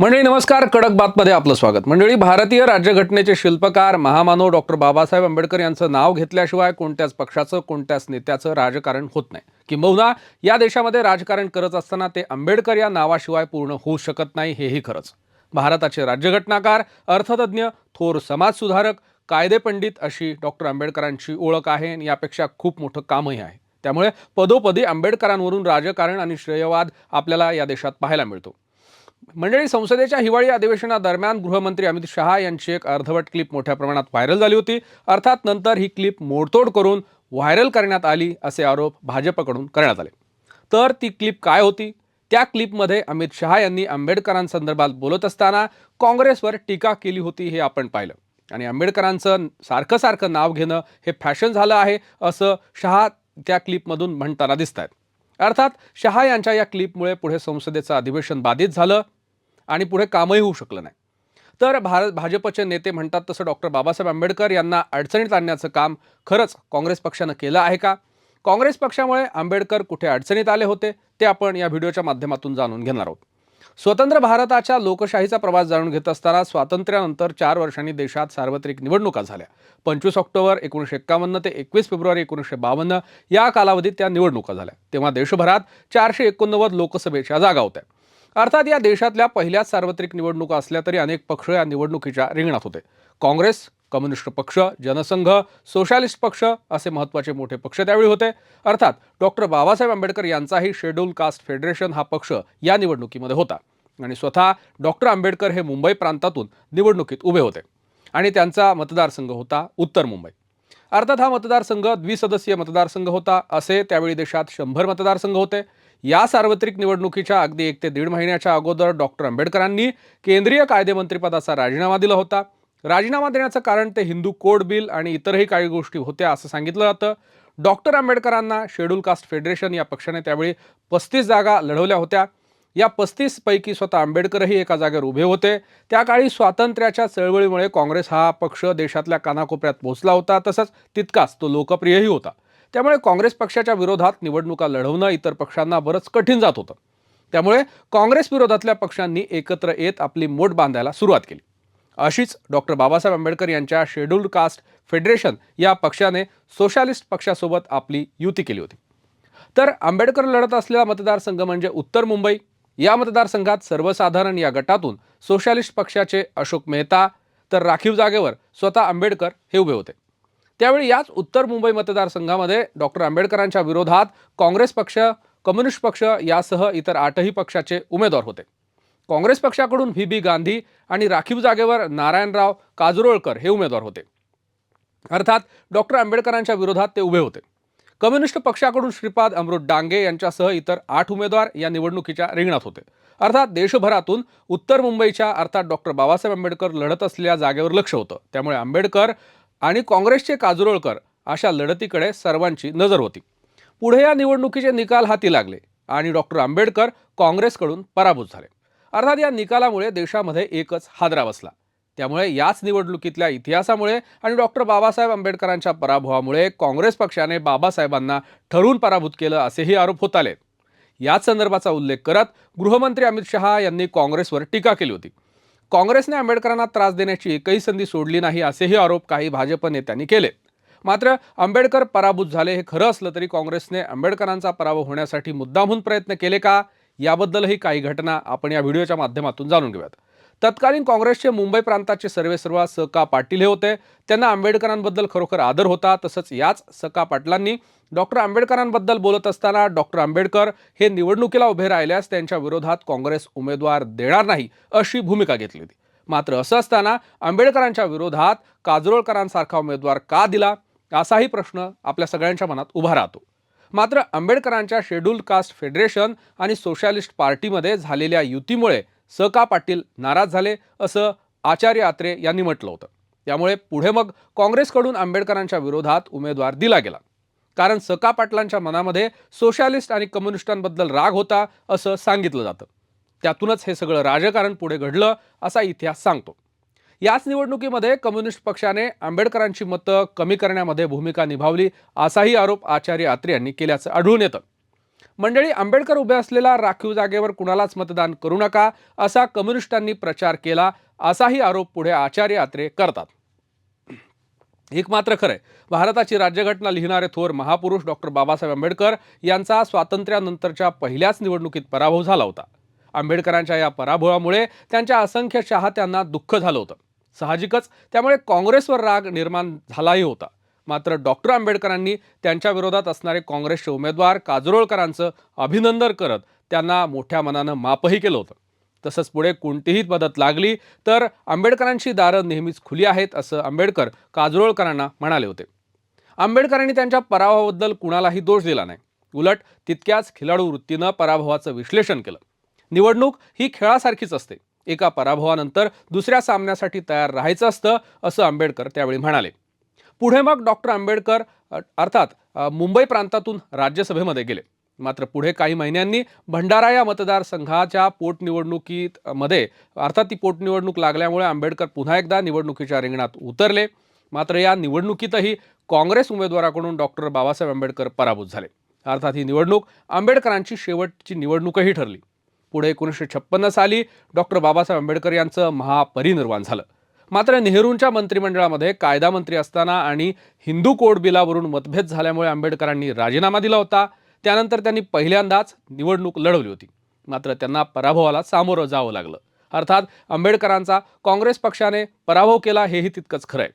मंडळी नमस्कार. कडक बातमध्ये आपलं स्वागत. मंडळी भारतीय राज्यघटनेचे शिल्पकार महामानव डॉक्टर बाबासाहेब आंबेडकर यांचं नाव घेतल्याशिवाय कोणत्याच पक्षाचं कोणत्याच नेत्याचं राजकारण होत नाही. किंबहुना या देशामध्ये राजकारण करत असताना ते आंबेडकर या नावाशिवाय पूर्ण होऊ शकत नाही हेही खरंच. भारताचे राज्यघटनाकार अर्थतज्ज्ञ थोर समाजसुधारक कायदेपंडित अशी डॉक्टर आंबेडकरांची ओळख आहे आणि यापेक्षा खूप मोठं कामही आहे. त्यामुळे पदोपदी आंबेडकरांवरून राजकारण आणि श्रेयवाद आपल्याला या देशात पाहायला मिळतो. मंडळी संसदेच्या हिवाळी अधिवेशनादरम्यान गृहमंत्री अमित शहा यांची एक अर्धवट क्लिप मोठ्या प्रमाणात व्हायरल झाली होती. अर्थात नंतर ही क्लिप मोडतोड करून व्हायरल करण्यात आली असे आरोप भाजपकडून करण्यात आले. तर ती क्लिप काय होती? त्या क्लिपमध्ये अमित शहा यांनी आंबेडकरांसंदर्भात बोलत असताना काँग्रेसवर टीका केली होती हे आपण पाहिलं. आणि आंबेडकरांचं सारखं सारखं नाव घेणं हे फॅशन झालं आहे असं शहा त्या क्लिपमधून म्हणताना दिसत आहेत अर्थात शहा यांच्या या क्लिपमुळे पुढे संसदेचं अधिवेशन बाधित झालं. आणि पुढे कामही होऊ शकलं नाही. तर भारत भाजपचे नेते म्हणतात तसं डॉक्टर बाबासाहेब आंबेडकर यांना अडचणीत आणण्याचं काम खरंच काँग्रेस पक्षानं केलं आहे का? काँग्रेस पक्षामुळे आंबेडकर कुठे अडचणीत आले होते ते आपण या व्हिडिओच्या माध्यमातून जाणून घेणार आहोत. स्वतंत्र भारताच्या लोकशाहीचा प्रवास जाणून घेत असताना स्वातंत्र्यानंतर चार वर्षांनी देशात सार्वत्रिक निवडणुका झाल्या. पंचवीस ऑक्टोबर एकोणीसशे एक्कावन्न ते एकवीस फेब्रुवारी एकोणीसशे बावन्न या कालावधीत त्या निवडणुका झाल्या. तेव्हा देशभरात चारशे एकोणनव्वद लोकसभेच्या जागा होत्या. अर्थात या देशातल्या पहिल्याच सार्वत्रिक निवडणुका असल्या तरी अनेक पक्ष या निवडणुकीच्या रिंगणात होते. काँग्रेस कम्युनिस्ट पक्ष जनसंघ सोशालिस्ट पक्ष असे महत्त्वाचे मोठे पक्ष त्यावेळी होते. अर्थात डॉक्टर बाबासाहेब आंबेडकर यांचाही शेड्यूल कास्ट फेडरेशन हा पक्ष या निवडणुकीमध्ये होता. आणि स्वतः डॉक्टर आंबेडकर हे मुंबई प्रांतातून निवडणुकीत उभे होते. आणि त्यांचा मतदारसंघ होता उत्तर मुंबई. अर्थात हा मतदारसंघ द्विसदस्यीय मतदारसंघ होता. असे त्यावेळी देशात शंभर मतदारसंघ होते. या सार्वत्रिक निवडणुकीच्या अगदी एक ते दीड महिन्याच्या अगोदर डॉक्टर आंबेडकरांनी केंद्रीय कायदेमंत्रीपदाचा राजीनामा दिला होता. राजीनामा देण्याचं कारण ते हिंदू कोड बिल आणि इतरही काही गोष्टी होत्या असं सांगितलं जातं. डॉक्टर आंबेडकरांना शेड्यूल कास्ट फेडरेशन या पक्षाने त्यावेळी पस्तीस जागा लढवल्या होत्या. या पस्तीस पैकी स्वतः आंबेडकरही एका जागेवर उभे होते. त्या काळी स्वातंत्र्याच्या चळवळीमुळे काँग्रेस हा पक्ष देशातल्या कानाकोपऱ्यात पोहोचला होता. तसंच तितकाच तो लोकप्रियही होता. त्यामुळे काँग्रेस पक्षाच्या विरोधात निवडणुका लढवणं इतर पक्षांना बरंच कठीण जात होतं. त्यामुळे काँग्रेस विरोधातल्या पक्षांनी एकत्र येत आपली मोठ बांधायला सुरुवात केली. अशीच डॉक्टर बाबासाहेब आंबेडकर यांच्या शेड्यूल्ड कास्ट फेडरेशन या पक्षाने सोशालिस्ट पक्षासोबत आपली युती केली होती. तर आंबेडकर लढत असलेला मतदारसंघ म्हणजे उत्तर मुंबई. या मतदारसंघात सर्वसाधारण या गटातून सोशालिस्ट पक्षाचे अशोक मेहता तर राखीव जागेवर स्वतः आंबेडकर हे उभे होते. त्यावेळी याच उत्तर मुंबई मतदारसंघामध्ये डॉक्टर आंबेडकरांच्या विरोधात काँग्रेस पक्ष कम्युनिस्ट पक्ष यासह इतर आठही पक्षाचे उमेदवार होते. काँग्रेस पक्षाकडून व्ही. बी. गांधी आणि राखीव जागेवर नारायणराव काजरोळकर हे उमेदवार होते. अर्थात डॉक्टर आंबेडकरांच्या विरोधात ते उभे होते. कम्युनिस्ट पक्षाकडून श्रीपाद अमृत डांगे यांच्यासह इतर आठ उमेदवार या निवडणुकीच्या रिंगणात होते. अर्थात देशभरातून उत्तर मुंबईच्या अर्थात डॉक्टर बाबासाहेब आंबेडकर लढत असलेल्या जागेवर लक्ष होतं. त्यामुळे आंबेडकर आणि काँग्रेसचे काजरोळकर अशा लढतीकडे सर्वांची नजर होती. पुढे या निवडणुकीचे निकाल हाती लागले आणि डॉक्टर आंबेडकर काँग्रेसकडून पराभूत झाले. अर्थात या निकालामुळे देशामध्ये एकच हादरा बसला. त्यामुळे याच निवडणुकीतल्या इतिहासामुळे आणि डॉक्टर बाबासाहेब आंबेडकरांच्या पराभवामुळे काँग्रेस पक्षाने बाबासाहेबांना ठरवून पराभूत केलं असेही आरोप होत आले. याच संदर्भाचा उल्लेख करत गृहमंत्री अमित शहा यांनी काँग्रेसवर टीका केली होती. काँग्रेसने आंबेडकरांना त्रास देण्याची एकही संधी सोडली नाही असेही आरोप काही भाजप नेत्यांनी केले. मात्र आंबेडकर पराभूत झाले हे खरं असलं तरी काँग्रेसने आंबेडकरांचा पराभव होण्यासाठी मुद्दामहून प्रयत्न केले का? याबद्दलही काही घटना आपण या व्हिडिओच्या माध्यमातून जाणून घेऊयात. तत्कालीन काँग्रेसचे मुंबई प्रांताचे सर्वेसर्वा स. का. पाटील हे होते. त्यांना आंबेडकरांबद्दल खरोखर आदर होता तसंच याच स. का. पाटलांनी डॉक्टर आंबेडकरांबद्दल बोलत असताना डॉक्टर आंबेडकर हे निवडणुकीला उभे राहिल्यास त्यांच्या विरोधात काँग्रेस उमेदवार देणार नाही अशी भूमिका घेतली होती मात्र असं असताना आंबेडकरांच्या विरोधात काजरोळकरांसारखा उमेदवार का दिला? असाही प्रश्न आपल्या सगळ्यांच्या मनात उभा राहतो. मात्र आंबेडकरांच्या शेड्यूल्ड कास्ट फेडरेशन आणि सोशलिस्ट पार्टीमध्ये झालेल्या युतीमुळे स का पाटील नाराज झाले असं आचार्य आत्रे यांनी म्हटलं होतं. त्यामुळे पुढे मग काँग्रेसकडून आंबेडकरांच्या विरोधात उमेदवार दिला गेला. कारण सका पाटलांच्या मनामध्ये सोशलिस्ट आणि कम्युनिस्टांबद्दल राग होता असं सांगितलं जातं. त्यातूनच हे सगळं राजकारण पुढे घडलं असा इतिहास सांगतो. याच निवडणुकीमध्ये कम्युनिस्ट पक्षाने आंबेडकरांची मतं कमी करण्यामध्ये भूमिका निभावली असाही आरोप आचार्य आत्रे यांनी केल्याचं आढळून येतं. मंडळी आंबेडकर उभे असलेल्या राखीव जागेवर कुणालाच मतदान करू नका असा कम्युनिस्टांनी प्रचार केला असाही आरोप पुढे आचार्य आत्रे करतात. एक मात्र खरंय. भारताची राज्यघटना लिहिणारे थोर महापुरुष डॉक्टर बाबासाहेब आंबेडकर यांचा स्वातंत्र्यानंतरच्या पहिल्याच निवडणुकीत पराभव झाला होता. आंबेडकरांच्या या पराभवामुळे त्यांच्या असंख्य चाहत्यांना दुःख झालं होतं. साहजिकच त्यामुळे काँग्रेसवर राग निर्माण झालाही होता. मात्र डॉक्टर आंबेडकरांनी त्यांच्या विरोधात असणारे काँग्रेसचे उमेदवार काजरोळकरांचं अभिनंदन करत त्यांना मोठ्या मनानं मापही केलं होतं. तसंच पुढे कोणतीही मदत लागली तर आंबेडकरांची दारं नेहमीच खुली आहेत असं आंबेडकर काजरोळकरांना म्हणाले होते. आंबेडकरांनी त्यांच्या पराभवाबद्दल कुणालाही दोष दिला नाही. उलट तितक्याच खिलाडू वृत्तीनं पराभवाचं विश्लेषण केलं. निवडणूक ही खेळासारखीच असते. एका पराभवानंतर दुसऱ्या सामन्यासाठी तयार राहायचं असतं असं आंबेडकर त्यावेळी म्हणाले. पुढे मग डॉक्टर आंबेडकर अर्थात मुंबई प्रांतातून राज्यसभेमध्ये गेले. मात्र पुढे काही महिन्यांनी भंडारा या मतदारसंघाच्या पोटनिवडणुकीत मध्ये अर्थात ती पोटनिवडणूक लागल्यामुळे आंबेडकर पुन्हा एकदा निवडणुकीच्या रिंगणात उतरले. मात्र या निवडणुकीतही काँग्रेस उमेदवाराकडून डॉक्टर बाबासाहेब आंबेडकर पराभूत झाले. अर्थात ही निवडणूक आंबेडकरांची शेवटची निवडणूकही ठरली. पुढे एकोणीसशे छप्पन्न साली डॉक्टर बाबासाहेब आंबेडकर यांचं महापरिनिर्वाण झालं. मात्र नेहरूंच्या मंत्रिमंडळामध्ये कायदा मंत्री असताना आणि हिंदू कोड बिलावरून मतभेद झाल्यामुळे आंबेडकरांनी राजीनामा दिला होता. त्यानंतर त्यांनी पहिल्यांदाच निवडणूक लढवली होती. मात्र त्यांना पराभवाला सामोरं जावं लागलं. अर्थात आंबेडकरांचा काँग्रेस पक्षाने पराभव केला हेही तितकंच खरं आहे